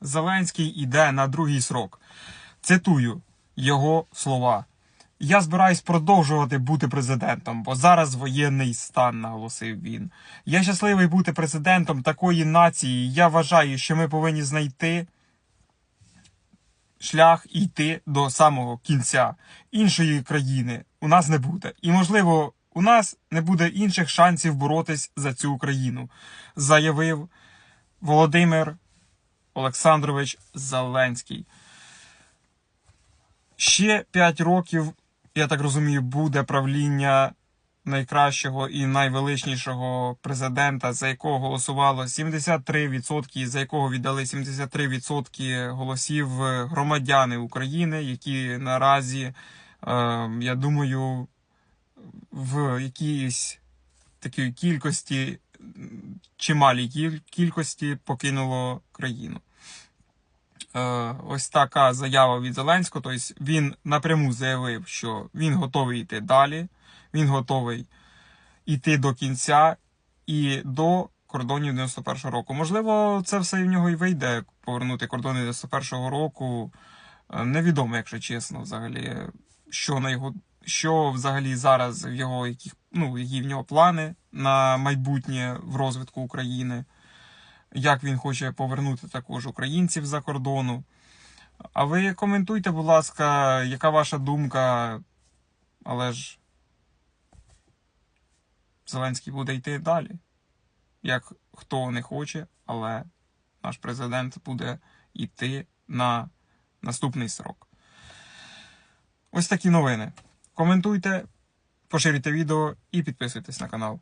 Зеленський іде на другий срок. Цитую його слова. Я збираюсь продовжувати бути президентом, бо зараз воєнний стан, наголосив він. Я щасливий бути президентом такої нації. Я вважаю, що ми повинні знайти шлях і йти до самого кінця. Іншої країни у нас не буде. І, можливо, у нас не буде інших шансів боротись за цю Україну, заявив Володимир Олександрович Зеленський. Ще 5 років, я так розумію, буде правління найкращого і найвеличнішого президента, за якого голосувало 73%, за якого віддали 73% голосів громадяни України, які наразі, е, я думаю, в якійсь такій кількості, чималій кількості покинуло країну. Е, ось така заява від Зеленського. Тобто він напряму заявив, що він готовий йти далі, він готовий йти до кінця і до кордонів 91-го року. Можливо, це все в нього і вийде повернути кордони 91-го року. Е, Невідомо, якщо чесно, взагалі, що на його. Що взагалі зараз в його яких, ну, які в нього плани на майбутнє в розвитку України, як він хоче повернути також українців за кордону. А ви коментуйте, будь ласка, яка ваша думка, але ж Зеленський буде йти далі. Як хто не хоче, але наш президент буде йти на наступний срок. Ось такі новини. Коментуйте, поширюйте відео і підписуйтесь на канал.